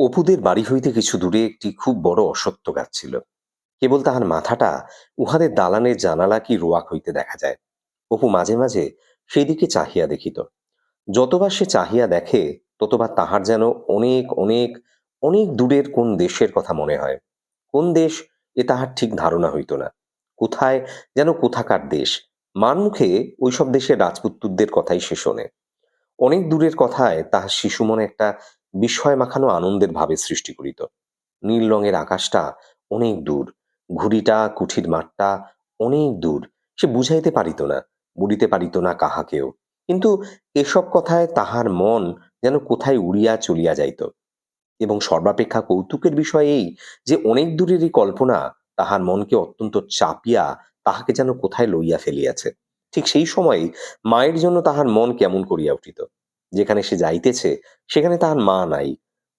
অপুদের বাড়ি হইতে কিছু দূরে একটি খুব বড় অসত্য গাছ ছিল। কেবল তাহার মাথাটা উহাদের দালানের জানালা কি রোয়াক হইতে দেখা যায়। অপু মাঝে মাঝে সেই দিকে চাহিয়া দেখিত। যতবার সে চাহিয়া দেখে, ততবার তাহার যেন অনেক অনেক অনেক দূরের কোন দেশের কথা মনে হয়। কোন দেশ এ তাহার ঠিক ধারণা হইত না। কোথায় যেন কোথাকার দেশ। মান মুখে ওইসব দেশের রাজপুত্তুরদের কথাই সে শোনে। অনেক দূরের কথায় তাহার শিশু মনে একটা বিস্ময় মাখানো আনন্দের ভাবে সৃষ্টি করিত। নীল রঙের আকাশটা অনেক দূর, ঘুড়িটা, কুঠির মাঠটা অনেক দূর, সে বুঝাইতে পারিত না বুড়িতে পারিত না কাহাকেও। কিন্তু এসব কথায় তাহার মন যেন কোথায় উড়িয়া চলিয়া যাইত। এবং সর্বাপেক্ষা কৌতুকের বিষয় এই যে অনেক দূরেরই কল্পনা তাহার মনকে অত্যন্ত চাপিয়া তাহাকে যেন কোথায় লইয়া ফেলিয়াছে। ঠিক সেই সময় মায়ের জন্য তাহার মন কেমন করিয়া উঠিত? যেখানে সে যাইতেছে, সেখানে তাহার মা নাই।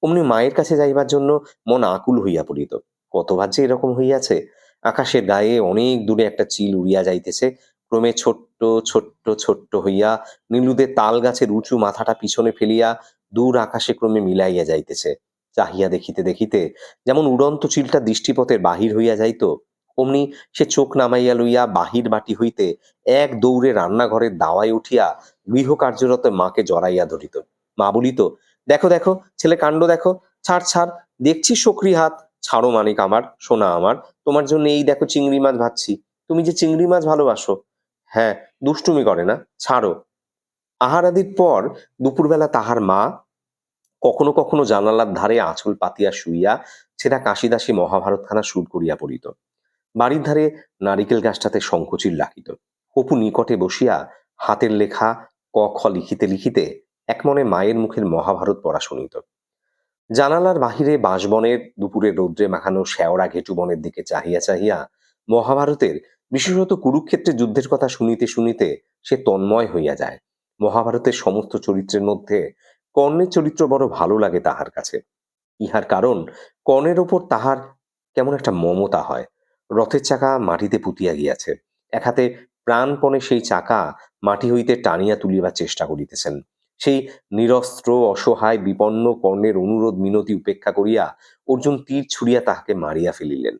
অমনি মায়ের কাছে যাইবার জন্য মন আকুল হইয়া পড়িত। কতবার যে এরকম হইয়াছে! আকাশের গায়ে অনেক দূরে একটা চিল উড়িয়া যাইতেছে। ক্রমে ছোট্ট ছোট্ট ছোট্ট হইয়া নীলুদের তাল গাছের উঁচু মাথাটা পিছনে ফেলিয়া দূর আকাশে ক্রমে মিলাইয়া যাইতেছে। চাহিয়া দেখিতে দেখিতে যেমন উড়ন্ত চিলটা দৃষ্টিপথের বাহির হইয়া যাইত, অমনি সে চোখ নামাইয়া লইয়া বাহির বাটি হইতে এক দৌড়ে রান্নাঘরের দাওয়ায় উঠিয়া গৃহ কার্যরত মাকে জড়াইয়া ধরিত। মা বলিত, দেখো দেখো, ছেলে কাণ্ড দেখো। ছাড় ছাড়। দেখছি সক্রি হাত। ছাড়ো মানিক আমার, সোনা আমার। তোমার জন্য এই দেখো চিংড়ি মাছ ভাজছি। তুমি যে চিংড়ি মাছ ভালোবাসো। হ্যাঁ দুষ্টুমি করে না। ছাড়ো। আহারাদির পর দুপুরবেলা তাহার মা কখনো কখনো জানালার ধারে আঁচল পাতিয়া শুইয়া সেটা কাশিদাসী মহাভারতখানা সুর করিয়া পড়িত। বাড়ির ধারে নারিকেল গাছটাতে শঙ্কচিল রাখিত। অপু নিকটে বসিয়া হাতের লেখা ক খ লিখিতে লিখিতে একমনে মায়ের মুখের মহাভারত পড়া শুনিত। জানালার বাহিরে বাঁশবনের দুপুরের রৌদ্রে মাখানো শেওড়া ঘেটু বনের দিকে চাহিয়া চাহিয়া মহাভারতের, বিশেষত কুরুক্ষেত্রের যুদ্ধের কথা শুনিতে শুনিতে সে তন্ময় হইয়া যায়। মহাভারতের সমস্ত চরিত্রের মধ্যে কর্ণের চরিত্র বড় ভালো লাগে তাহার কাছে। ইহার কারণ, কর্ণের ওপর তাহার কেমন একটা মমতা হয়। রথের চাকা মাটিতে পুতিয়া গিয়াছে। এক হাতে প্রাণপণে সেই চাকা মাটি হইতে টানিয়া তুলিবার চেষ্টা করিতেছেন। সেই নিরস্ত্র, অসহায়, বিপন্ন কর্ণের অনুরোধ মিনতি উপেক্ষা করিয়া অর্জুন তীর ছুড়িয়া তাহাকে মারিয়া ফেলিলেন।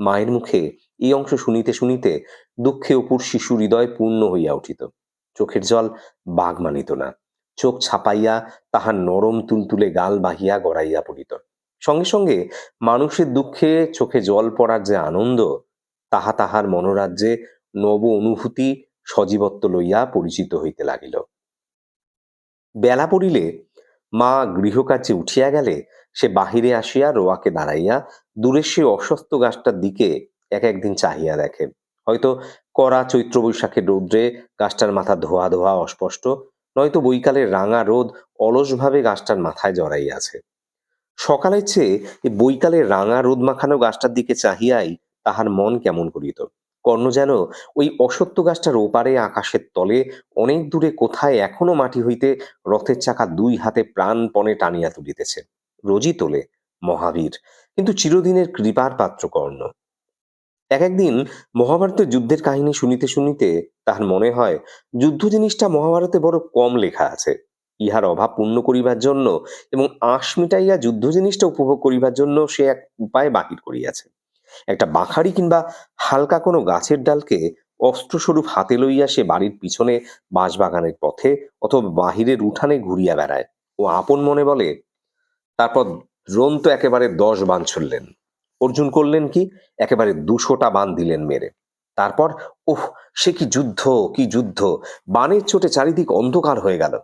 মায়ের মুখে এই অংশ শুনিতে শুনিতে দুঃখে অপুর শিশু হৃদয় পূর্ণ হইয়া উঠিত। চোখের জল বাঘ মানিত না। চোখ ছাপাইয়া তাহার নরম তুলতুলে গাল বাহিয়া গড়াইয়া পড়িত। সঙ্গে সঙ্গে মানুষের দুঃখে চোখে জল পড়ার যে আনন্দ, তাহা তাহার মনোরাজ্যে নব অনুভূতি সজীবত্ব লইয়া পরিচিত হইতে লাগিল। বেলা পড়িলে মা গৃহকার্যে উঠিয়া গেলে সে বাহিরে আসিয়া রোয়াকে দাঁড়াইয়া দূরের সে অস্বস্ত গাছটার দিকে এক একদিন চাহিয়া দেখে। হয়তো কড়া চৈত্র বৈশাখের রৌদ্রে গাছটার মাথা ধোয়া ধোয়া অস্পষ্ট, নয়তো বৈকালের রাঙা রোদ অলসভাবে গাছটার মাথায় জড়াইয়াছে। সকালের চেয়ে বৈকালের রাঙা রোদ মাখানো গাছটার দিকে চাহিয়াই তাহার মন কেমন করিত। কর্ণ যেন ওই অসত্য গাছটার ওপারে আকাশের তলে অনেক দূরে কোথায় এখনও মাটি হইতে রথের চাকা দুই হাতে প্রাণপণে টানিয়া তুলিতেছে। রোজই তোলে, মহাবীর। কিন্তু চিরদিনের কৃপার পাত্র কর্ণ। এক একদিন মহাভারতের যুদ্ধের কাহিনী শুনিতে শুনিতে তাহার মনে হয়, যুদ্ধ জিনিসটা মহাভারতে বড় কম লেখা আছে। ইহার অভাব পূর্ণ করিবার জন্য এবং আঁশ মিটাইয়া যুদ্ধ জিনিসটা উপভোগ করিবার জন্য সে এক উপায় বাহির করিয়াছে। একটা বাঁখারি কিংবা হালকা কোনো গাছের ডালকে অস্ত্রস্বরূপ হাতে লইয়া সে বাড়ির পিছনে বাঁশবাগানের পথে অথবা বাহিরের উঠানে ঘুরিয়া বেড়ায়। ও আপন মনে বলে, তারপর দ্রোণ তো একেবারে দশ বান ছুড়লেন। অর্জুন করলেন কি? একেবারে দুশোটা বান দিলেন মেরে। তারপর, ওহ, সে কি যুদ্ধ কি যুদ্ধ! বানের চোটে চারিদিক অন্ধকার হয়ে গেল।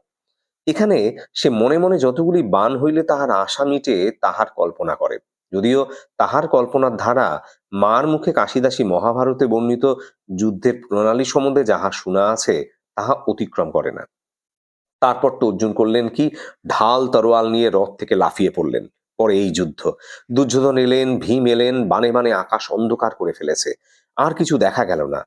এখানে সে মনে মনে যতগুলি বান হইলে তাহার আশা মিটে তাহার কল্পনা করে। যদিও তাহার কল্পনার ধারা মার মুখে কাশিদাসী মহাভারতে বর্ণিত যুদ্ধের প্রণালী সম্বন্ধে যাহা শোনা আছে, তাহা অতিক্রম করে না। তারপর তো অর্জুন করলেন কি? ঢাল তরোয়াল নিয়ে রথ থেকে লাফিয়ে পড়লেন। পরে এই যুদ্ধ। দুর্যোধন এলেন, ভীম এলেন, বানে বানে আকাশ অন্ধকার করে ফেলেছে। আর কিছু দেখা গেল না।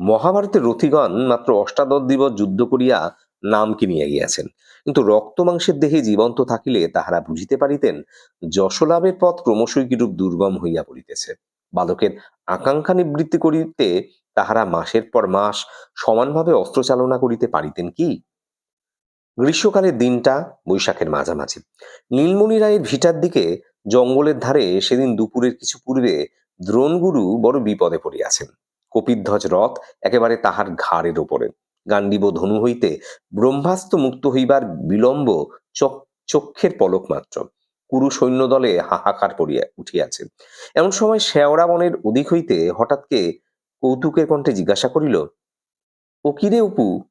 মহাভারতের রথিগণ মাত্র অষ্টাদশ দিবস যুদ্ধ করিয়া নাম কিনিয়া গিয়াছেন। কিন্তু রক্ত মাংসের দেহে জীবন্ত থাকিলে তাহারা বুঝিতে পারিতেন, যশলাভের পথ ক্রমশই কিরূপ দুর্গম হইয়া পড়িতেছে। বালকের আকাঙ্ক্ষা নিবৃত্তি করিতে তাহারা মাসের পর মাস সমানভাবে অস্ত্র চালনা করিতে পারিতেন কি? গ্রীষ্মকালের দিনটা বৈশাখের মাঝামাঝি। নীলমণি রায়ের ভিটার দিকে জঙ্গলের ধারে সেদিন দুপুরের কিছু পূর্বে দ্রোণগুরু বড় বিপদে পড়িয়াছেন। কপিধ্বজ রথ একেবারে তাহার ঘাড়ের ওপরে গান্ডীব ধনু হইতে ব্রহ্মাস্ত্র মুক্ত হইবার বিলম্ব চক চক্ষের পলক মাত্র। কুরু সৈন্যদলে হাহাকার পড়িয়া উঠিয়াছে। এমন সময় শেওড়া বনের অধিক হইতে হঠাৎকে কৌতুকের কণ্ঠে জিজ্ঞাসা করিল, ও কিরে অপু?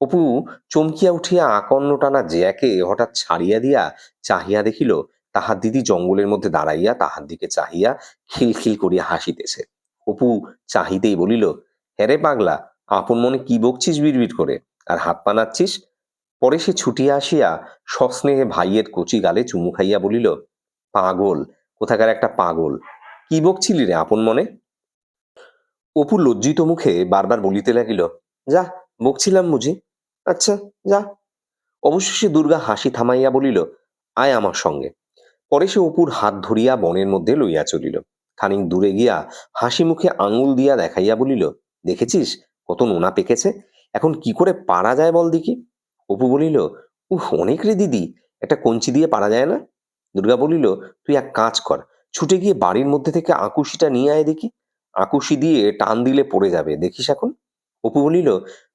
অপু, চমকিয়া উঠিয়া আকর্ণ টানা জ্যাকে হঠাৎ ছাড়িয়া দিয়া চাহিয়া দেখিল, তাহার দিদি জঙ্গলের মধ্যে দাঁড়াইয়া তাহার দিকে চাহিয়া খিলখিল করিয়া হাসিতেছে। অপু চাহিতেই বলিল হ্যারে পাগলা আপন মনে কি বকছিস বিড়বিড় করে? আর হাত পা নাচ্ছিস পরে সে ছুটিয়া আসিয়া সস্নেহে ভাইয়ের কচি গালে চুমু খাইয়া বলিল, পাগল, কোথাকার একটা পাগল। কি বকছিলি রে আপন মনে? অপু লজ্জিত মুখে বারবার বলিতে লাগিল, যা, বকছিলাম বুঝি। আচ্ছা যা। অবশেষে দুর্গা হাসি থামাইয়া বলিল, আয় আমার সঙ্গে। পরে সে অপুর হাত ধরিয়া বনের মধ্যে লইয়া চলিল। খানিক দূরে গিয়া হাসি মুখে আঙুল দিয়া দেখাইয়া বলিল, দেখেছিস? কত নোনা পেকেছে। এখন কি করে পারা যায় বল দেখি। অপু বলিল উহ অনেক রে দিদি, একটা কঞ্চি দিয়ে পারা যায় না? দুর্গা বলিল, তুই এক কাজ কর, ছুটে গিয়ে বাড়ির মধ্যে থেকে আকুশিটা নিয়ে আয় দেখি। আকুশি দিয়ে টান দিলে পড়ে যাবে, দেখিস এখন? অপু বলিল,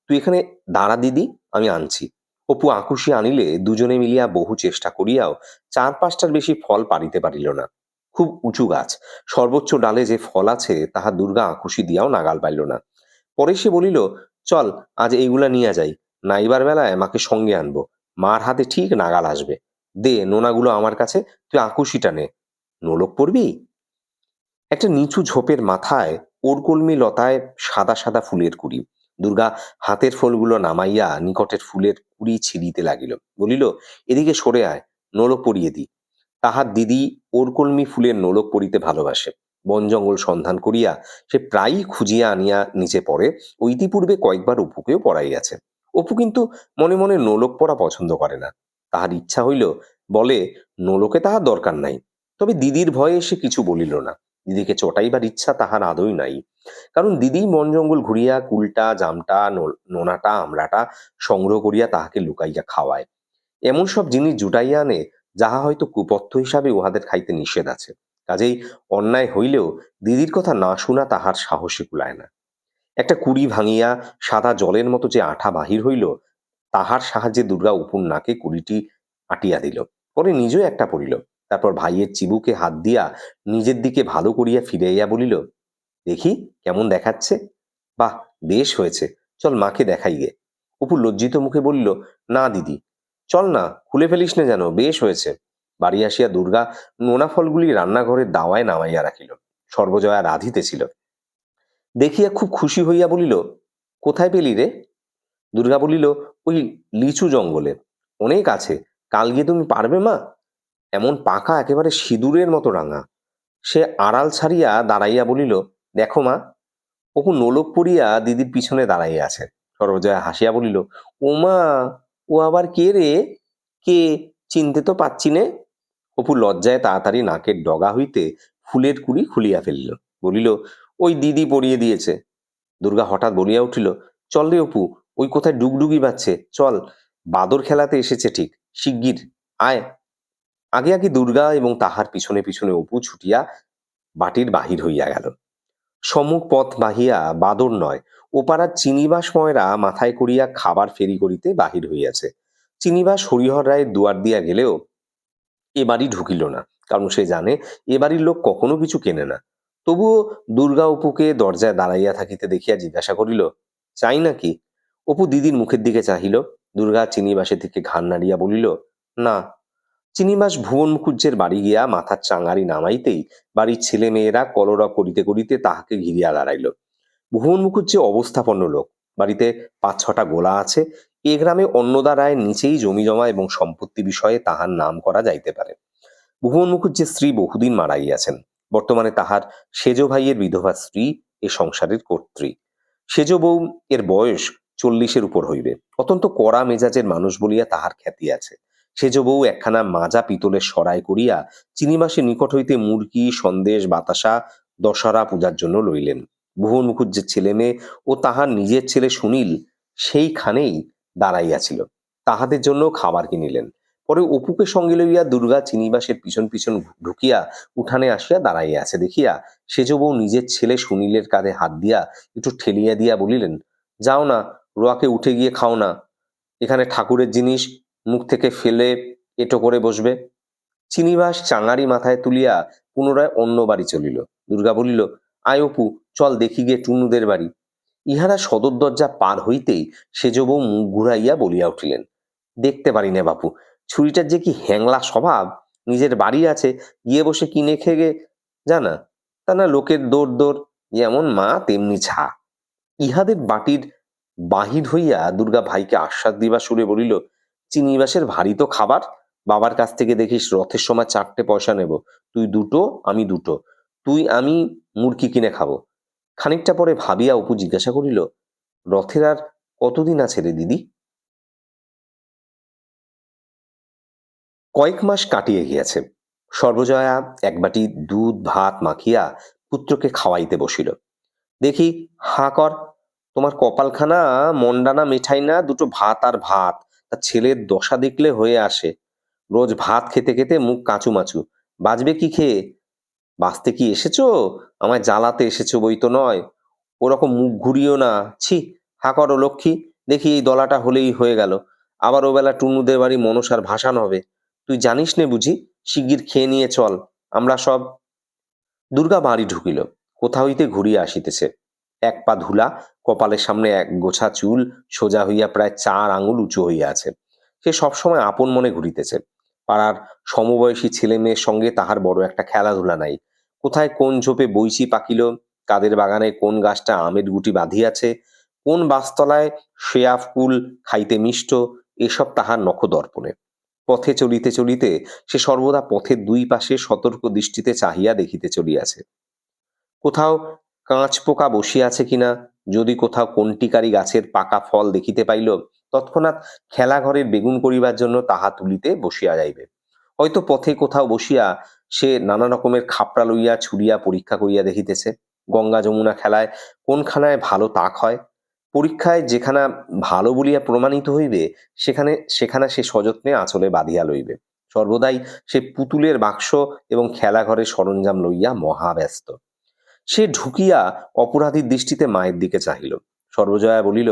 তুই এখানে দাঁড়া দিদি, আমি আনছি। অপু আকুশি আনিলে দুজনে মিলিয়া বহু চেষ্টা করিয়াও চার পাঁচটার বেশি ফল পারিতে পারিল না। খুব উঁচু গাছ, সর্বোচ্চ ডালে যে ফল আছে, তাহা দুর্গা আকুশি দিয়াও নাগাল পাইল না। পরে সে বলিল, চল, আজ এইগুলা নিয়ে যাই। নাইবার বেলায় মাকে সঙ্গে আনব। মার হাতে ঠিক নাগাল আসবে। দে, নোনাগুলো আমার কাছে, তুই আকুশিটা নে। নোলক পড়বি? একটা নিচু ঝোপের মাথায় ওরকলমি লতায় সাদা সাদা ফুলের কুড়ি। দুর্গা হাতের ফলগুলো নামাইয়া নিকটের ফুলের কুড়ি ছিঁড়িতে লাগিল। বলিল, এদিকে সরে আয়, নোলক পরিয়ে দি। তাহার দিদি ওরকলমি ফুলের নোলক পরিতে ভালোবাসে। বন জঙ্গল সন্ধান করিয়া সে প্রায়ই খুঁজিয়া আনিয়া নিচে পড়ে ও ইতিপূর্বে কয়েকবার অপুকেও পড়াইয়াছে অপু কিন্তু মনে মনে নোলক পড়া পছন্দ করে না। তাহার ইচ্ছা হইল, বলে, নোলকে তাহার দরকার নাই। তবে দিদির ভয়ে সে কিছু বলিল না। দিদিকে চটাইবার ইচ্ছা তাহার আদৌ নাই। কারণ দিদি বন জঙ্গল ঘুরিয়া কুলটা, জামটা নোনাটা, আমড়াটা সংগ্রহ করিয়া তাহাকে লুকাইয়া খাওয়ায়। এমন সব জিনিস জুটাইয়া আনে, যাহা হয়তো কুপথ্য হিসাবে উহাদের খাইতে নিষেধ আছে। কাজেই অন্যায় হইলেও দিদির কথা না শোনা তাহার সাহসে কুলায় না। একটা কুড়ি ভাঙিয়া সাদা জলের মতো যে আঠা বাহির হইল, তাহার সাহায্যে দুর্গা উপর নাকে কুড়িটি আটিয়া দিল। পরে নিজেও একটা পড়িল। তারপর ভাইয়ের চিবুকে হাত দিয়া নিজের দিকে ভালো করিয়া ফিরাইয়া বলিল, দেখি কেমন দেখাচ্ছে। বাহ, বেশ হয়েছে। চল মাকে দেখাই গে। অপু লজ্জিত মুখে বলিল, না দিদি, চল না, খুলে ফেলিস না যেন, বেশ হয়েছে। বাড়ি আসিয়া দুর্গা নোনা ফলগুলি রান্নাঘরের দাওয়ায় নামাইয়া রাখিল, সর্বজয়া রাধিতেছিল দেখিয়া খুব খুশি হইয়া বলিল, কোথায় পেলি রে? দুর্গা বলিল, ওই লিচু জঙ্গলে। অনেক আছে, কাল গিয়ে তুমি পারবে মা? এমন পাকা একেবারে সিঁদুরের মতো রাঙা। সে আড়াল ছাড়িয়া দাঁড়াইয়া বলিল, দেখো মা, অপু নোলক পড়িয়া দিদির পিছনে দাঁড়াইয়া আছে। সর্বজয়া হাসিয়া বলিল ও মা ও আবার কে রে? কে? চিনতে তো পাচ্ছি নে। অপু লজ্জায় তাড়াতাড়ি নাকের ডগা হইতে ফুলের কুড়ি খুলিয়া ফেলিল। বলিল, ওই দিদি পরিয়ে দিয়েছে। দুর্গা হঠাৎ বলিয়া উঠিল, চল রে অপু, ওই কোথায় ডুগডুগি বাজছে, চল। বাদর খেলাতে এসেছে ঠিক, শিগগির, আয়। আগে আগে দুর্গা এবং তাহার পিছনে পিছনে অপু ছুটিয়া বাটির বাহির হইয়া গেল। সম্মুখ পথ বাহিয়া বাদর নয়, ওপাড়ার চিনিবাস ময়রা মাথায় করিয়া খাবার ফেরি করিতে বাহির হইয়াছে। চিনিবাস হরিহর রায়ের দুয়ার দিয়া গেলেও এ বাড়ি ঢুকিল না, কারণ সে জানে এ বাড়ির লোক কখনো কিছু কেনে না। তবুও দুর্গা অপুকে দরজায় দাঁড়াইয়া থাকিতে দেখিয়া জিজ্ঞাসা করিল, চাই নাকি? অপু দিদির মুখের দিকে চাহিল। দুর্গা চিনিবাসের দিকে ঘান নাড়িয়া বলিল, না। চিনিবাস ভুবন মুখুজ্জের বাড়ি গিয়া মাথার চাঙারি নামাইতেই বাড়ির ছেলে মেয়েরা কলরা করিতে করিতে তাহাকে ঘিরিয়া দাঁড়াইল। ভুবন মুখুজ্জে অবস্থাপন্ন লোক। বাড়িতে পাঁচ ছটা গোলা আছে এ গ্রামে অন্নদা রায়ের নিচেই জমি জমা এবং সম্পত্তি বিষয়ে তাহার নাম করা যাইতে পারে। ভুবন মুখুজ্জের স্ত্রী বহুদিন মারা গিয়াছেন বর্তমানে তাহার সেজ ভাইয়ের বিধবা স্ত্রী এ সংসারের কর্ত্রী। সেজ বউ এর বয়স চল্লিশের উপর হইবে। অত্যন্ত কড়া মেজাজের মানুষ বলিয়া তাহার খ্যাতি আছে। সেজ বউ একখানা মাজা পিতলের সরাই করিয়া চিনিমাসের নিকট হইতে মুরগি, সন্দেশ, বাতাসা, দশহরা পূজার জন্য লইলেন। ভুবন মুখুজ্জের ছেলে মেয়ে ও তাহার নিজের ছেলে সুনীল সেইখানেই দাঁড়াইয়াছিল। তাহাদের জন্য খাবার কিনিলেন। পরে অপুকে সঙ্গে লইয়া দুর্গা চিনিবাসের পিছন পিছন ঢুকিয়া উঠানে আসিয়া দাঁড়াইয়া আছে। দেখিয়া সেজ বউ নিজের ছেলে সুনীলের কাঁধে হাত দিয়া একটু ঠেলিয়া দিয়া বলিলেন, যাও না, রোয়াকে উঠে গিয়ে খাও না। এখানে ঠাকুরের জিনিস মুখ থেকে ফেলে এটো করে বসবে। চিনিবাস চাঙারি মাথায় তুলিয়া পুনরায় অন্য বাড়ি চলিল। দুর্গা বলিল, আয় অপু, চল দেখি গিয়ে টুনুদের বাড়ি। ইহারা সদর দরজা পার হইতেই সেজ বউ মুখ ঘুরাইয়া বলিয়া উঠিলেন, দেখতে পারি না বাপু, ছুরিটার যে কি হ্যাংলা স্বভাব, নিজের বাড়ি আছে, গিয়ে বসে কিনে খেয়ে জানা? তা না লোকের দৌড় দৌড় যেমন মা, তেমনি ছা ইহাদের বাটির বাহির হইয়া দুর্গা ভাইকে আশ্বাস দিবা সুরে বলিল, চিনিবাসের ভারী তো খাবার, বাবার কাছ থেকে দেখিস রথের সময় চারটে পয়সা নেব, তুই দুটো, আমি দুটো, তুই, আমি মুরকি কিনে খাব। খানিকটা পরে ভাবিয়া অপু জিজ্ঞাসা করিল, রথের আর কতদিন আছে রে দিদি? কয়েক মাস কাটিয়ে গিয়াছে। সর্বজয়া এক বাটি দুধ, ভাত মাখিয়া পুত্রকে খাওয়াইতে বসিল। দেখি, হা কর, তোমার কপালখানা, মন্ডানা মিঠাই না দুটো ভাত আর ভাত, তা ছেলের দশা দেখলে হয়ে আসে। রোজ ভাত খেতে খেতে মুখ কাঁচু মাচু বাজবে কি খেয়ে? বাঁচতে কি এসেছ? আমায় জ্বালাতে এসেছ বই তো নয়। ওরকম মুখ ঘুরিও না। ছি, হা করো লক্ষ্মী, দেখি এই দলাটা হলেই হয়ে গেল। আবার ওবেলা টুনুদের বাড়ি মনসার ভাসান হবে। তুই জানিস নে বুঝি, শিগগির খেয়ে নিয়ে চল। আমরা সব দুর্গা বাড়ি ঢুকিল। কোথা হইতে ঘুরিয়া আসিতেছে। এক পা ধুলা, কপালের সামনে এক গোছা চুল, সোজা হইয়া প্রায় চার আঙুল উঁচু হইয়া আছে। সে সবসময় আপন মনে ঘুরিতেছে। পাড়ার সমবয়সী ছেলে মেয়ের সঙ্গে তাহার বড় একটা খেলাধুলা নাই। কোথায় কোন ঝোপে বইচি পাকিল, কাদের বাগানে কোন গাছটা আমের গুটি বাঁধিয়াছে, কোন বাসতলায় শেয়া ফুল খাইতে মিষ্ট, এসব তাহার নখদর্পণে। পথে চলিতে চলিতে সে সর্বদা পথের দুই পাশে সতর্ক দৃষ্টিতে চাহিয়া দেখিতে চলিয়াছে। কোথাও কাঁচ পোকা বসিয়াছে কিনা, যদি কোথাও কন্টিকারী গাছের পাকা ফল দেখিতে পাইল তৎক্ষণাৎ খেলাঘরের বেগুন করিবার জন্য তাহা তুলিতে বসিয়া যাইবে। হয়তো পথে কোথাও বসিয়া সে নানা রকমের খাপড়া লইয়া ছুড়িয়া পরীক্ষা করিয়া দেখিতেছে, গঙ্গা যমুনা খেলায় কোনখানায় ভালো তাক হয়? পরীক্ষায় যেখানা ভালো বলিয়া প্রমাণিত হইবে, সেখানে সেখানে সে সযত্নে আঁচলে বাঁধিয়া লইবে। সর্বদাই সে পুতুলের বাক্স এবং খেলাঘরের সরঞ্জাম লইয়া মহাব্যস্ত। সে ঢুকিয়া অপরাধীর দৃষ্টিতে মায়ের দিকে চাহিল। সর্বজয়া বলিল,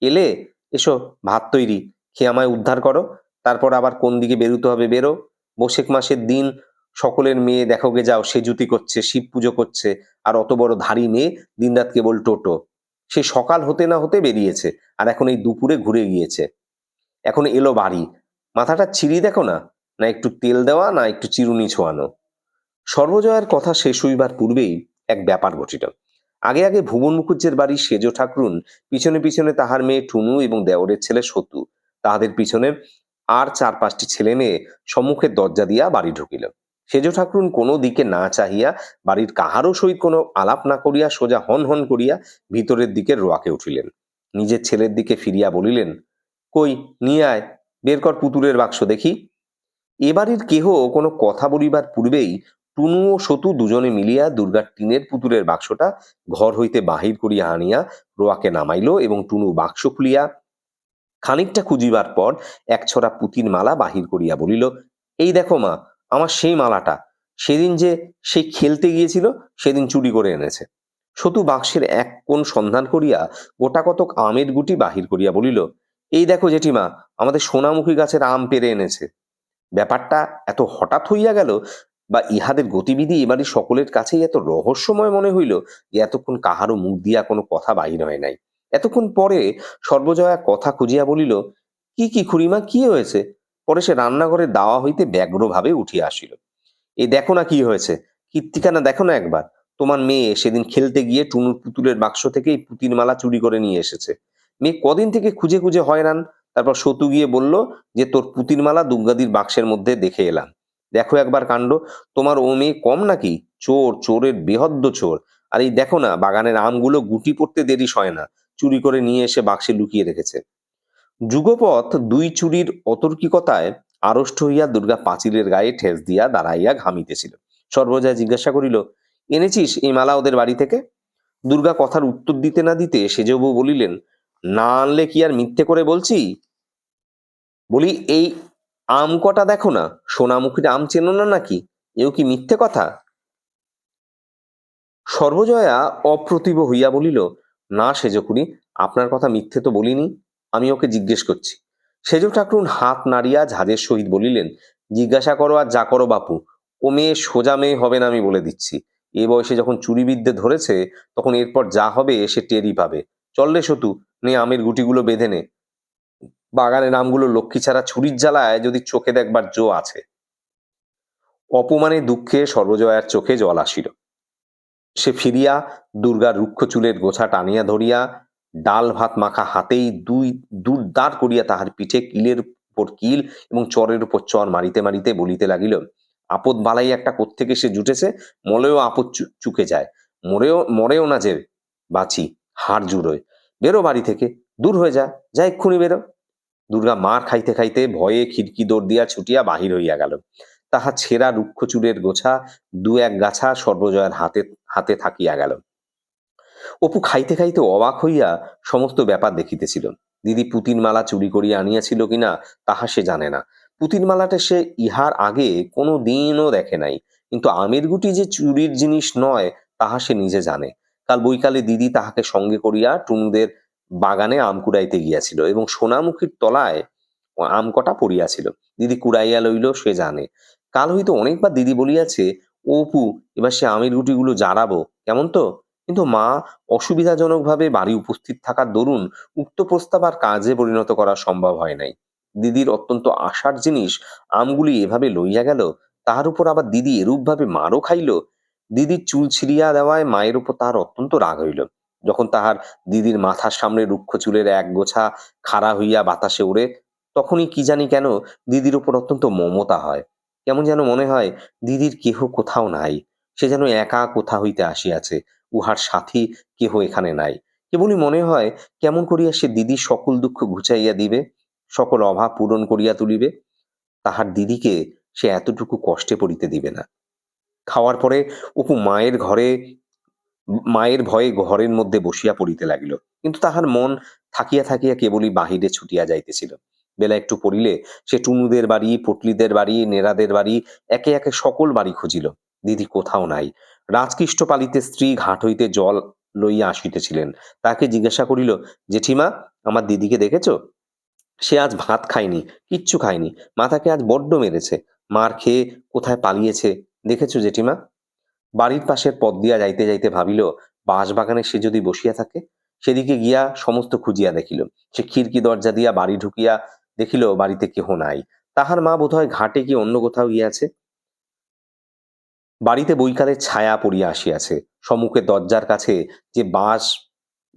এলে এসো, ভাত তৈরি। খেয়ে আমায় উদ্ধার করো। তারপর আবার কোন দিকে বেরোতে হবে বেরো। বসেক মাসের দিন সকলের মেয়ে দেখো গে যাও সেজুতি করছে, শিব পুজো করছে, আর অত বড় ধাড়ি মেয়ে দিনরাত কেবল টোটো। সে সকাল হতে না হতে বেরিয়েছে, আর এখন এই দুপুরে ঘুরে গিয়েছে। এখন এলো বাড়ি। মাথাটা ছিঁড়ি দেখো না? না একটু তেল দেওয়া, না একটু চিরুনি ছোয়ানো। সর্বজয়ার কথা শেষ হইবার পূর্বেই এক ব্যাপার ঘটিল। আগে আগে ভুবন মুখুজ্জের বাড়ি সেজ ঠাকুরুন পিছনে পিছনে তাহার মেয়ে টুনু এবং দেওরের ছেলে সতু। তাহাদের পিছনে আর চার পাঁচটি ছেলে মেয়ে সম্মুখের দরজা দিয়া বাড়ি ঢুকিল। সেজ ঠাকুরুন কোনো দিকে না চাহিয়া বাড়ির কাহারও সহিত কোনো আলাপ না করিয়া সোজা হন হন করিয়া ভিতরের দিকে রোয়াকে উঠিলেন। নিজের ছেলের দিকে ফিরিয়া বলিলেন, কই, নিয়ে বের কর পুতুলের বাক্স দেখি। এ বাড়ির কেহ কোনো কথা বলিবার পূর্বেই টুনু ও সতু দুজনে মিলিয়া দুর্গার টিনের পুতুলের বাক্সটা ঘর হইতে বাহির করিয়া আনিয়া রোয়াকে নামাইল এবং টুনু বাক্স খুলিয়া খানিকটা খুঁজিবার পর এক ছড়া পুতির মালা বাহির করিয়া বলিল, এই দেখো মা, আমার সেই মালাটা। সেদিন যে সে খেলতে গিয়েছিল, সেদিন চুরি করে এনেছে সতু বাক্সের এক কোণ সন্ধান করিয়া গোটা কতক আমের গুটি বাহির করিয়া বলিল, এই দেখো জেঠিমা, আমাদের সোনামুখী গাছের আম পেরে এনেছে। ব্যাপারটা এত হঠাৎ হইয়া গেল বা ইহাদের গতিবিধি এবারে সকলের কাছেই এত রহস্যময় মনে হইল যে এতক্ষণ কাহারও মুখ দিয়া কোনো কথা বাহির হয় নাই। এতক্ষণ পরে সর্বজয়া কথা খুঁজিয়া বলিল, কি কি খুড়িমা, কি হয়েছে? পরে সে রান্নাঘরে দাওয়া হইতে ব্যগ্রভাবে উঠিয়া আসিল। এই দেখো না কি হয়েছে, কীর্তিকানা দেখো না একবার। তোমার মেয়ে সেদিন খেলতে গিয়ে টুনুর পুতুলের বাক্স থেকে এই পুতির মালা চুরি করে নিয়ে এসেছে। মেয়ে কদিন থেকে খুঁজে খুঁজে হয়রান, তারপর সতু গিয়ে বলল যে তোর পুতির মালা দুর্গাদির বাক্সের মধ্যে দেখে এলাম। দেখো একবার কাণ্ড। তোমার ও মেয়ে কম নাকি? চোর, চোরের বেহদ্দ চোর। আর এই দেখো না, বাগানের আমগুলো গুটি পড়তে দেরি সয় না। চুরি করে নিয়ে এসে বাক্সে লুকিয়ে রেখেছে। যুগপথ দুই চুরির অতর্কিকতায় আড়ষ্ট হইয়া দুর্গা পাঁচিলের গায়ে ঠেস দিয়া দাঁড়াইয়া ঘামিতেছিল সর্বজয়া জিজ্ঞাসা করিল, এনেছিস এই মালা ওদের বাড়ি থেকে? দুর্গা কথার উত্তর দিতে না দিতে সেজবউ বলিলেন, না আনলে কি আর মিথ্যে করে বলছি? বলি, এই আম কটা দেখো না? সোনামুখীর আম চেনো না নাকি? এও কি মিথ্যে কথা? সর্বজয়া অপ্রতিভ হইয়া বলিল, না সেজকুনি আপনার কথা মিথ্যে তো বলিনি। আমি ওকে জিজ্ঞেস করছি। সেজ ঠাকুরুন হাত নাড়িয়া ঝাঁজের সহিত বলিলেন, জিজ্ঞাসা করো আর যা করো বাপু ও মেয়ে সোজা মেয়ে হবে না আমি বলে দিচ্ছি। এ বয়সে যখন চুরিবিদ্যে ধরেছে, তখন এরপর যা হবে সে টেরই পাবে। চল রে সতু, নে আমের গুটিগুলো বেঁধে নে। বাগানের নামগুলো লক্ষ্মী ছাড়া ছুরির জ্বালায় যদি চোখে দেখবার জো আছে। অপমানে দুঃখে সর্বজয়ার চোখে জল আসিল। সে ফিরিয়া দুর্গার রুক্ষ চুলের গোছা টানিয়া ধরিয়া, ডাল ভাত মাখা হাতেই দুই দূর দাঁড় করিয়া তাহার পিঠে কিলের উপর কিল এবং চরের উপর চর মারিতে মারিতে বলিতে লাগিল, আপদ বালাই একটা কোত্থেকে সে জুটেছে? মলেও আপদ চুকে যায়। মরেও মরেও না যে বাঁচি, হাড় জুড়োয়। বেরো বাড়ি থেকে, দূর হয়ে যা যা এক্ষুনি বেরো। দুর্গা মার খাইতে খাইতে ভয়ে খিড়কি দৌড় দিয়া ছুটিয়া বাহির হইয়া গেল। তাহা ছেঁড়া রুক্ষ চুলের গোছা দু এক গাছা সর্বজয়ের হাতে হাতে থাকিয়া গেল। অপু খাইতে খাইতে অবাক হইয়া সমস্ত ব্যাপার দেখিতেছিল। দিদি পুতিন মালা চুরি করিয়া আনিয়াছিল কিনা তাহা সে জানে না। পুতিন মালাটা সে ইহার আগে কোনো দিনও দেখে নাই। কিন্তু আমের গুটি যে চুরির জিনিস নয়, তাহা সে নিজে জানে। কাল বৈকালে দিদি তাহাকে সঙ্গে করিয়া টুনুদের বাগানে আম কুড়াইতে গিয়াছিল এবং সোনামুখীর তলায় আম কটা পড়িয়াছিল দিদি কুড়াইয়া লইল, সে জানে। কাল হইতে অনেকবার দিদি বলিয়াছে "ও অপু, এবার সে আমের গুটিগুলো জারাবো। কেমন তো? কিন্তু মা অসুবিধাজনকভাবে বাড়ি উপস্থিত থাকার দরুন উক্ত প্রস্তাব আর কাজে পরিণত করা সম্ভব হয় নাই। দিদির অত্যন্ত আশার জিনিস, আমগুলি এভাবে লইয়া গেল, তাহার উপর আবার দিদি এরূপভাবে মারও খাইল। দিদির চুল ছিঁড়িয়া দেওয়ায় মায়ের উপর তাহার অত্যন্ত রাগ হইল। যখন তাহার দিদির মাথার সামনে রুক্ষ চুলের এক গোছা খাড়া হইয়া বাতাসে ওড়ে তখনই কি জানি কেন দিদির উপর অত্যন্ত মমতা হয়। কেমন যেন মনে হয় দিদির কেহ কোথাও নাই, সে যেন একা কোথা হইতে আসিয়াছে, উহার সাথী কেহ এখানে নাই। কেবলই মনে হয় কেমন করিয়া সে দিদির সকল দুঃখ ঘুচাইয়া দিবে, সকল অভাব পূরণ করিয়া তুলিবে, তাহার দিদিকে সে এতটুকু কষ্টে পড়িতে দিবে না। খাওয়ার পরে অপু মায়ের ঘরে মায়ের ভয়ে ঘরের মধ্যে বসিয়া পড়িতে লাগিল। কিন্তু তাহার মন থাকিয়া থাকিয়া কেবলই বাহিরে ছুটিয়া যাইতেছিল। বেলা একটু পড়িলে সে টুনুদের বাড়ি, পটলিদের বাড়ি নেড়াদের বাড়ি, একে একে সকল বাড়ি খুঁজিল। দিদি কোথাও নাই। রাজকৃষ্ট পালিতে স্ত্রী ঘাট হইতে জল লইয়া আসিতেছিলেন। তাকে জিজ্ঞাসা করিল, জেঠিমা, আমার দিদিকে দেখেছ? সে আজ ভাত খায়নি, কিচ্ছু খায়নি। মাথাকে আজ বড্ড মেরেছে। মার খেয়ে কোথায় পালিয়েছে? দেখেছ জেঠিমা? বাড়ির পাশের পথ দিয়া যাইতে যাইতে ভাবিল, বাঁশবাগানে সে যদি বসিয়া থাকে? সেদিকে গিয়া সমস্ত খুঁজিয়া দেখিল। সে খিড়কি দরজা দিয়া বাড়ি ঢুকিয়া দেখিল, বাড়িতে কেহ নাই। তাহার মা বোধহয় ঘাটে কি অন্য কোথাও গিয়াছে? বাড়িতে বৈকালের ছায়া পড়িয়া আসিয়াছে। সম্মুখে দরজার কাছে যে বাঁশ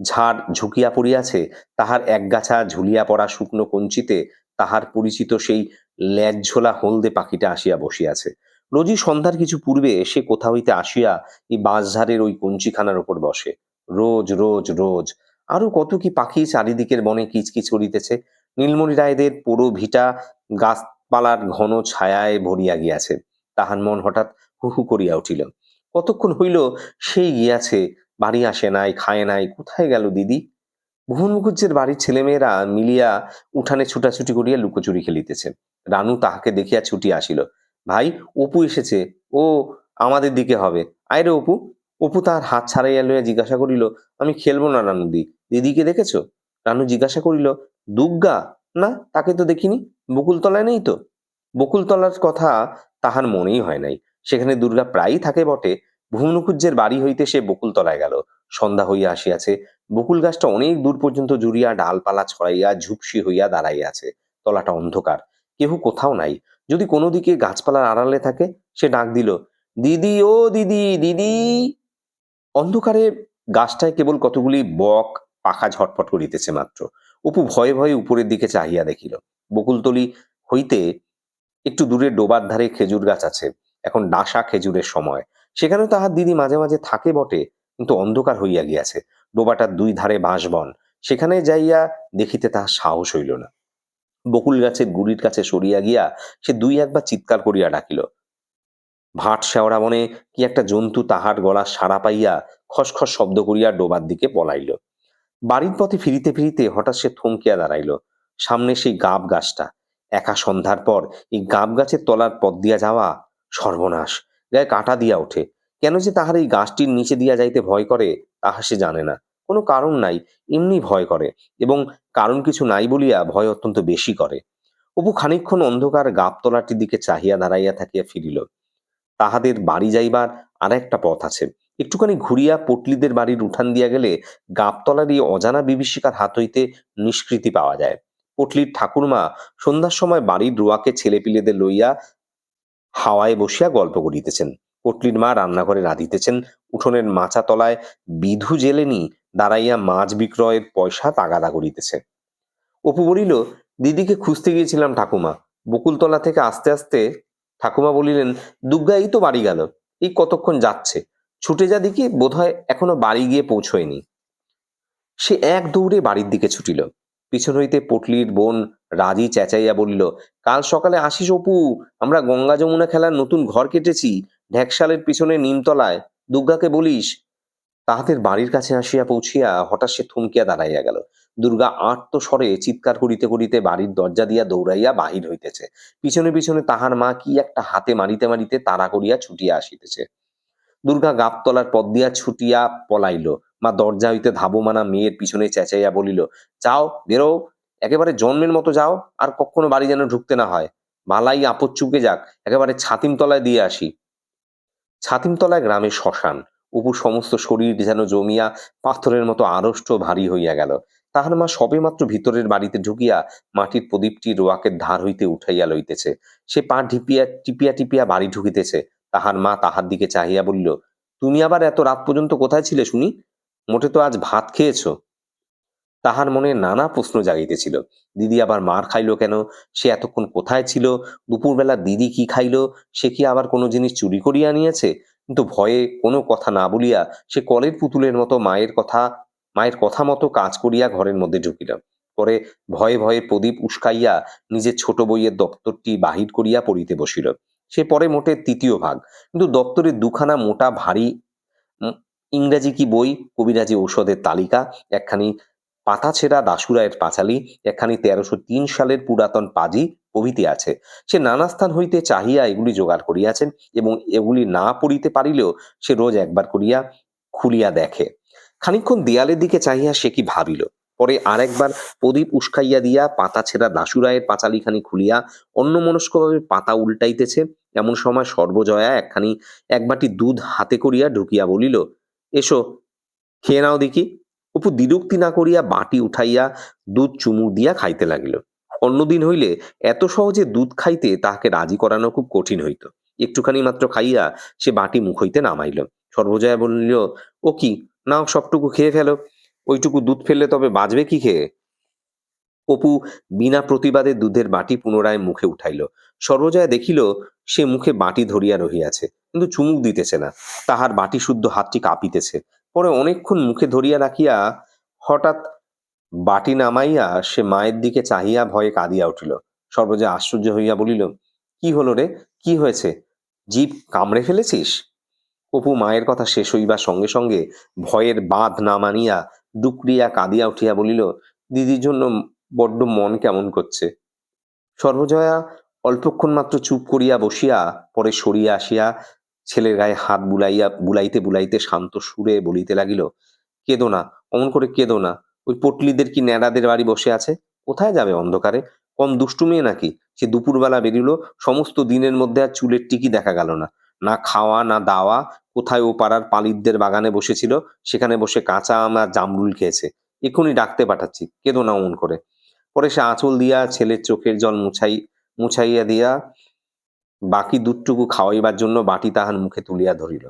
ঝাড় ঝুঁকিয়া পড়িয়াছে, তাহার একগাছা ঝুলিয়া পড়া শুকনো কঞ্চিতে তাহার পরিচিত সেই ল্যাজঝোলা হলদে পাখিটা আসিয়া বসিয়াছে। রোজই সন্ধ্যার কিছু পূর্বে সে কোথা হইতে আসিয়া এই বাঁশঝাড়ের ওই কঞ্চিখানার উপর বসে। রোজ রোজ রোজ। আরও কত কি পাখি চারিদিকের বনে কিচকিচ করিতেছে। নীলমণি রায়দের পোড়ো ভিটা গাছপালার ঘন ছায়ায় ভরিয়া গিয়াছে। তাহার মন হঠাৎ হু হু করিয়া উঠিল। কতক্ষণ হইল সেই গিয়াছে, বাড়ি আসে নাই, খায় নাই, কোথায় গেল দিদি? ভুবন মুখুজ্জের বাড়ির ছেলেমেয়েরা মিলিয়া উঠানে ছুটাছুটি করিয়া লুকোচুরি খেলিতেছে। রানু তাহাকে দেখিয়া ছুটি আসিল। ভাই, অপু এসেছে। ও আমাদের দিকে হবে। আয় রে অপু। অপু তাহার হাত ছাড়াইয়া লইয়া জিজ্ঞাসা করিল, আমি খেলব না রানুদি দিদিকে দেখেছ? রানু জিজ্ঞাসা করিল দুর্গা না, তাকে তো দেখিনি। বকুলতলায় নেই তো? বকুলতলার কথা তাহার মনেই হয় নাই। সেখানে দুর্গা প্রায়ই থাকে বটে। ভুবনকুজ্জের বাড়ি হইতে সে বকুলতলায় গেল। সন্ধ্যা হইয়া আসিয়াছে। বকুল গাছটা অনেক দূর পর্যন্ত জুড়িয়া ডালপালা ছড়াইয়া ঝুপসি হইয়া দাঁড়াইয়াছে তলাটা অন্ধকার। কেহ কোথাও নাই। যদি কোনো দিকে গাছপালার আড়ালে থাকে, সে ডাক দিল, দিদি, ও দিদি দিদি! অন্ধকারে গাছটায় কেবল কতগুলি বক, পাখা ঝটপট করিতেছে মাত্র। অপু ভয়ে ভয়ে উপরের দিকে চাহিয়া দেখিল, বকুলতলি হইতে একটু দূরে ডোবার ধারে খেজুর গাছ আছে, এখন ডাসা খেজুরের সময়। সেখানেও তাহার দিদি মাঝে মাঝে থাকে বটে, কিন্তু অন্ধকার হইয়া গিয়াছে। ডোবাটার দুই ধারে বাঁশবন, সেখানে যাইয়া দেখিতে তাহার সাহস হইল না। বকুল গাছের গুড়ির কাছে সরিয়া গিয়া সে দুই একবার চিৎকার করিয়া ডাকিল। ভাট শেওড়া মনে কি একটা জন্তু তাহার গলা সাড়া পাইয়া খসখস শব্দ করিয়া ডোবার দিকে পলাইল। বাড়ির পথে ফিরিতে ফিরিতে হঠাৎ সে থমকিয়া দাঁড়াইল। সামনে সেই গাব গাছটা। একা সন্ধ্যার পর এই গাব গাছের তলার পথ দিয়া যাওয়া সর্বনাশ। গায়ে কাটা দিয়া ওঠে। কেন যে তাহার এই গাছটির নিচে দিয়া যাইতে ভয় করে, তাহা সে জানে না। কোনো কারণ নাই, এমনি ভয় করে এবং কারণ কিছু নাই বলিয়া ভয় অত্যন্ত বেশি করে। অপু খানিকক্ষণ অন্ধকার গাবতলাটির দিকে চাহিয়া দাঁড়াইয়া থাকিয়া ফিরিল। তাহাদের বাড়ি যাইবার আর একটা পথ আছে। একটুখানি ঘুরিয়া পটলিদের বাড়ির উঠান দিয়া গেলে গাবতলার এই অজানা বিভীষিকার হাত হইতে নিষ্কৃতি পাওয়া যায়। পটলির ঠাকুরমা সন্ধ্যার সময় বাড়ির রোয়াকে ছেলেপিলেদের লইয়া হাওয়ায় বসিয়া গল্প করিতেছেন। পটলির মা রান্নাঘরে রাঁধিতেছেন। উঠোনের মাচা তলায় বিধু জেলেনি দাঁড়াইয়া মাছ বিক্রয়ের পয়সা তাগাদা করিতেছে। অপু বলিল, দিদিকে খুঁজতে গিয়েছিলাম ঠাকুমা। বকুলতলা থেকে আস্তে আস্তে ঠাকুমা বলিলেন দুর্গা এই তো বাড়ি গেল, এই কতক্ষণ যাচ্ছে? ছুটে যা দেখি বোধহয় এখনও বাড়ি গিয়ে পৌঁছয়নি। সে এক দৌড়ে বাড়ির দিকে ছুটিল। পিছন হইতে পটলির বোন রাজি চেঁচাইয়া বলিল, কাল সকালে আসিস অপু, আমরা গঙ্গা যমুনা খেলার নতুন ঘর কেটেছি। ঢেকশালের পিছনে নিমতলায়। দুর্গাকে বলিস তাহাদের বাড়ির কাছে আসিয়া পৌঁছিয়া হঠাৎ সে থমকিয়া দাঁড়াইয়া গেল। দুর্গা আর্ত স্বরে চিৎকার করিতে করিতে বাড়ির দরজা দিয়া দৌড়াইয়া বাহির হইতেছে। পিছনে পিছনে তাহার মা কি একটা হাতে মারিতে মারিতে তাড়া করিয়া ছুটিয়া আসিতেছে। দুর্গা গাবতলার পথ দিয়া ছুটিয়া পলাইল। মা দরজা হইতে ধাবমানা মেয়ের পিছনে চেঁচাইয়া বলিল, যাও, বেরো, একেবারে জন্মের মতো যাও, আর কখনো বাড়ি যেন ঢুকতে না হয়। মালাই আপদ চুকে যাক, একেবারে ছাতিমতলায় দিয়ে আসি। ছাতিমতলায় গ্রামে শ্মশান। উপর সমস্ত শরীর যেন জমিয়া পাথরের মতো আড়ষ্ট ভারী হইয়া গেল। তাহার মা সবেমাত্র ভিতরের বাড়িতে ঢুকিয়া মাটির প্রদীপটি রোয়াকের ধার হইতে উঠাইয়া লইতেছে। সে পা ঢিপিয়া, টিপিয়া টিপিয়া বাড়ি ঢুকিতেছে। তাহার মা তাহার দিকে চাহিয়া বলিল, তুমি আবার এত রাত পর্যন্ত কোথায় ছিলে শুনি? মোটে তো আজ ভাত খেয়েছ? তাহার মনে নানা প্রশ্ন জাগিতেছিল। দিদি আবার মার খাইলো কেন? সে এতক্ষণ কোথায় ছিল? দুপুরবেলা দিদি কি খাইলো? সে কি আবার কোনো জিনিস চুরি করিয়া নিয়েছে কিন্তু ভয়ে কোনো কথা না বলিয়া সে কলের পুতুলের মতো মায়ের কথা মায়ের কথা মতো কাজ করিয়া ঘরের মধ্যে ঢুকিল পরে ভয়ে ভয়ে প্রদীপ উস্কাইয়া নিজের ছোট বইয়ের দপ্তরটি বাহির করিয়া পড়িতে বসিল। সে পরে মোটে তৃতীয় ভাগ। কিন্তু দপ্তরের দুখানা মোটা ভারী ইংরাজি কি বই, কবিরাজি ঔষধের তালিকা, একখানি পাতা ছেঁড়া দাসুরায়ের পাঁচালি, একখানি তেরোশো তিন সালের পুরাতন পাজি প্রভৃতি আছে। সে নানা স্থান হইতে চাহিয়া এগুলি জোগাড় করিয়াছেন এবং এগুলি না পড়িতে পারিলেও সে রোজ একবার করিয়া খুলিয়া দেখে। খানিকক্ষণ দেয়ালের দিকে চাহিয়া সে কি ভাবিল? পরে আরেকবার প্রদীপ উস্কাইয়া দিয়া পাতা ছেঁড়া দাসুরায়ের পাঁচালিখানি খুলিয়া অন্যমনস্কভাবে পাতা উল্টাইতেছে। এমন সময় সর্বজয়া একখানি, এক বাটি দুধ হাতে করিয়া ঢুকিয়া বলিল, এসো, খেয়ে নাও দেখি। অপু দ্বিরুক্তি না করিয়া বাটি উঠাইয়া দুধ চুমুক দিয়া খাইতে লাগিল। অন্যদিন হইলে এত সহজে দুধ খাইতে তাহাকে রাজি করানো খুব কঠিন হইত। একটুখানি মাত্র খাইয়া সে বাটি মুখ হইতে নামাইল। সর্বজয়া বলিল, ও কি? নাও সবটুকু খেয়ে ফেলো। ওইটুকু দুধ ফেললে তবে বাঁচবে কি খেয়ে? অপু বিনা প্রতিবাদে দুধের বাটি পুনরায় মুখে উঠাইল। সর্বজয়া দেখিল, সে মুখে বাটি ধরিয়া রহিয়াছে, কিন্তু চুমুক দিতেছে না। তাহার বাটি শুদ্ধ হাতটি কাঁপিতেছে। পরে অনেকক্ষণ মুখে ধরিয়া রাখিয়া হঠাৎ বাটি নামাইয়া সে মায়ের দিকে চাহিয়া ভয়ে কাঁদিয়া উঠিল। সর্বজয়া আশ্চর্য হইয়া বলিল, কি হলো রে? কি হয়েছে? জীব কামড়ে ফেলেছিস? অপু মায়ের কথা শেষ হইবার সঙ্গে সঙ্গে ভয়ের বাঁধ না মানিয়া ডুকরিয়া কাঁদিয়া উঠিয়া বলিল, দিদির জন্য বড্ড মন কেমন করছে? সর্বজয়া অল্পক্ষণ মাত্র চুপ করিয়া বসিয়া পরে সরিয়া আসিয়া ছেলের গায়ে হাত বুলাইয়া, বুলাইতে বুলাইতে শান্ত সুরে বলিতে লাগিল, কেঁদো না, অমন করে কেদো না। ওই পটলিদের কি ন্যাড়াদের বাড়ি বসে আছে? কোথায় যাবে অন্ধকারে? কম দুষ্টু মেয়ে নাকি? সে দুপুরবেলা বেরিল, সমস্ত দিনের মধ্যে আর চুলের টিকি দেখা গেল না। না খাওয়া, না দাওয়া, কোথায় ও পাড়ার পালিতদের বাগানে বসেছিল? সেখানে বসে কাঁচা আম আর জামরুল খেয়েছে। এক্ষুনি ডাকতে পাঠাচ্ছি, কেঁদো না অমন করে। পরে সে আঁচল দিয়া ছেলের চোখের জল মুছাই, মুছাইয়া দিয়া বাকি দুধটুকু খাওয়াইবার জন্য বাটি তাহার মুখে তুলিয়া ধরিল।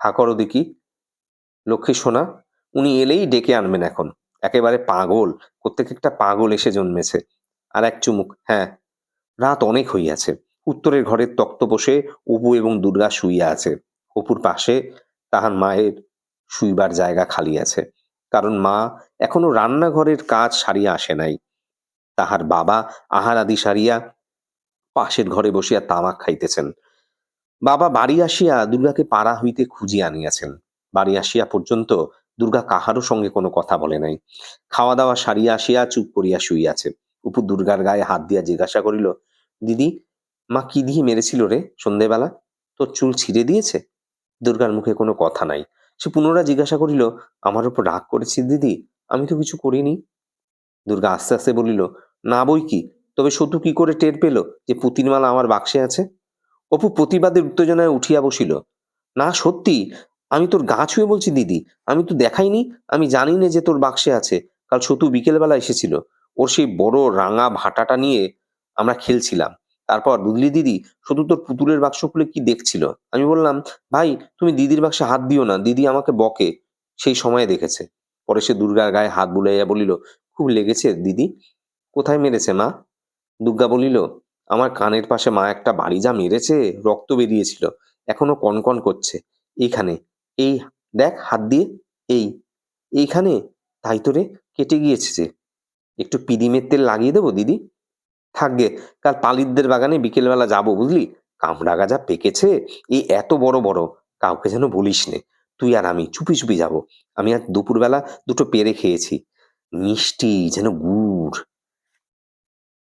হা করো দেখি। লক্ষ্মী সোনা, উনি এলেই ডেকে আনবেন এখন। একেবারে পাগল। প্রত্যেক একটা পাগল এসে জন্মেছে। আর এক চুমুক হ্যাঁ রাত অনেক হইয়াছে। উত্তরের ঘরের তক্ত বসে অপু এবং দুর্গা শুইয়া আছে। অপুর পাশে তাহার মায়ের শুইবার জায়গা খালি আছে। কারণ মা এখনও রান্নাঘরের কাজ সারিয়া আসে নাই। তাহার বাবা আহার আদি সারিয়া পাশের ঘরে বসিয়া তামাক খাইতেছেন। বাবা বাড়ি আসিয়া দুর্গাকে পাড়া হইতে খুঁজিয়া আনিয়াছেন। বাড়ি আসিয়া পর্যন্ত দুর্গা কাহারও সঙ্গে কোনো কথা বলে নাই। খাওয়া দাওয়া সারিয়া আসিয়া চুপ করিয়া শুইয়াছে অপু দুর্গার গায়ে হাত দিয়া জিজ্ঞাসা করিল, দিদি, মা কি দিয়ে মেরেছিল রে সন্ধেবেলা? তোর চুল ছিঁড়ে দিয়েছে? দুর্গার মুখে কোনো কথা নাই। সে পুনরায় জিজ্ঞাসা করিল, আমার উপর রাগ করেছিস দিদি? আমি তো কিছু করিনি। দুর্গা আস্তে আস্তে বলিল, না বই কি? তবে সতু কি করে টের পেল যে পুতিনমালা আমার বাক্সে আছে? অপু প্রতিবাদের উত্তেজনায় উঠিয়া বসিল, না, সত্যি আমি তোর গা ছুঁয়ে বলছি, দিদি। আমি তো দেখাইনি, আমি জানি না যে তোর বাক্সে আছে। কাল সতু বিকেলবেলা এসেছিল। ওর সেই বড় রাঙা ভাটাটা নিয়ে আমরা খেলছিলাম। তারপর, বুঝলি দিদি, শুধু তোর পুতুলের বাক্স খুলে কি দেখছিল? আমি বললাম, ভাই, তুমি দিদির বাক্সে হাত দিও না, দিদি আমাকে বকে। সেই সময়ে দেখেছে। পরে সে দুর্গার গায়ে হাত বুলাইয়া বলিল, খুব লেগেছে দিদি। কোথায় মেরেছে মা? দুর্গা বলিল, আমার কানের পাশে মা একটা বাড়ি যা মেরেছে, রক্ত বেরিয়েছিল। এখনও কনকন করছে। এইখানে এই দেখ হাত দিয়ে, এই। এইখানে, তাই তো রে কেটে গিয়েছে একটু পিদিমের তেল লাগিয়ে দেবো, দিদি? থাকবে কাল পালিতদের বাগানে বিকেলবেলা যাব, বুঝলি? কামড়া গাজা পেকেছে, এই এত বড় বড়। কাউকে যেন বলিস নে। তুই আর আমি চুপি চুপি যাব। আমি আর দুপুরবেলা দুটো পেরে খেয়েছি। মিষ্টি যেন গুড়।